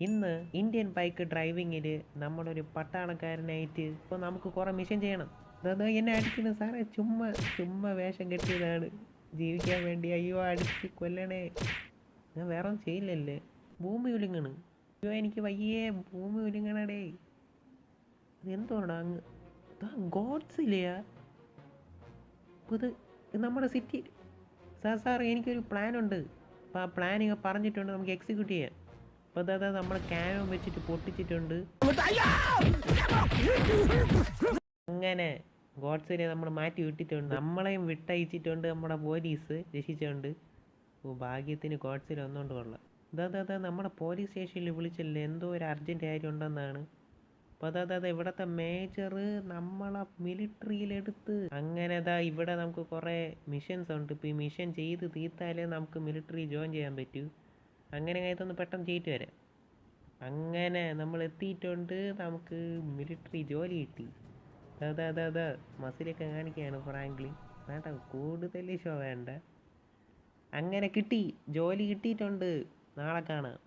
ഇന്ന് Indian bike ഡ്രൈവിങ്ങിൽ നമ്മളൊരു പട്ടാളക്കാരനായിട്ട് ഇപ്പോൾ നമുക്ക് കുറേ മിഷൻ ചെയ്യണം. അതാ എന്നെ അടിക്കുന്നു സാറേ ചുമ്മാ ചുമ്മാ വേഷം കെട്ടിയതാണ്. ജീവിക്കാൻ വേണ്ടി അയ്യോ അടിച്ച് കൊല്ലണേ. ഞാൻ വേറെ ഒന്നും ചെയ്യില്ലല്ലേ. ഭൂമി ഉലുങ്ങണ്. അയ്യോ എനിക്ക് വയ്യേ ഭൂമി ഉലുങ്ങണടേ. അതെന്തോടാ അങ്ങ്? ഗോഡ്സ് ഇല്ലയാ. ഇത് നമ്മുടെ സിറ്റി സാർ സാർ എനിക്കൊരു പ്ലാൻ ഉണ്ട്. അപ്പോൾ ആ പ്ലാൻ പറഞ്ഞിട്ടുണ്ട് നമുക്ക് എക്സിക്യൂട്ട് ചെയ്യാം അപ്പോൾ അതാ നമ്മൾ ക്യാനോ വെച്ചിട്ട് പൊട്ടിച്ചിട്ടുണ്ട്. അങ്ങനെ ഗോഡ്സിനെ നമ്മൾ മാറ്റി വിട്ടിട്ടുണ്ട്. നമ്മളെയും വിട്ടയച്ചിട്ടുണ്ട് നമ്മുടെ പോലീസ് രക്ഷിച്ചുണ്ട് ഓ ഭാഗ്യത്തിന് ഗോഡ്സിൽ ഒന്നുകൊണ്ട് കൊള്ളാം. ഇതാ അതാ നമ്മുടെ പോലീസ് സ്റ്റേഷനിൽ വിളിച്ചല്ലേ എന്തോ ഒരു അർജന്റ് കാര്യം ഉണ്ടെന്നാണ് അപ്പോൾ അതാ അതാ ഇവിടുത്തെ മേജർ നമ്മളെ മിലിറ്ററിയിലെടുത്ത്. അങ്ങനെ അതാ ഇവിടെ നമുക്ക് കുറേ മിഷൻസ് ഉണ്ട്. ഇപ്പോൾ ഈ മിഷൻ ചെയ്ത് തീർത്താലേ നമുക്ക് മിലിറ്ററി ജോയിൻ ചെയ്യാൻ പറ്റൂ. അങ്ങനെ ഇതൊന്ന് പെട്ടെന്ന് ചെയ്തിട്ട് വരാം അങ്ങനെ നമ്മൾ എത്തിയിട്ടുണ്ട്. നമുക്ക് മിലിറ്ററി ജോലി കിട്ടി. അതാ അതാ അതാ മസിലൊക്കെ കാണിക്കുകയാണ് ഫ്രാങ്ക്ലി വേണ്ട കൂടുതൽ ഷോ വേണ്ട. അങ്ങനെ കിട്ടി. ജോലി കിട്ടിയിട്ടുണ്ട്. നാളെ കാണാം.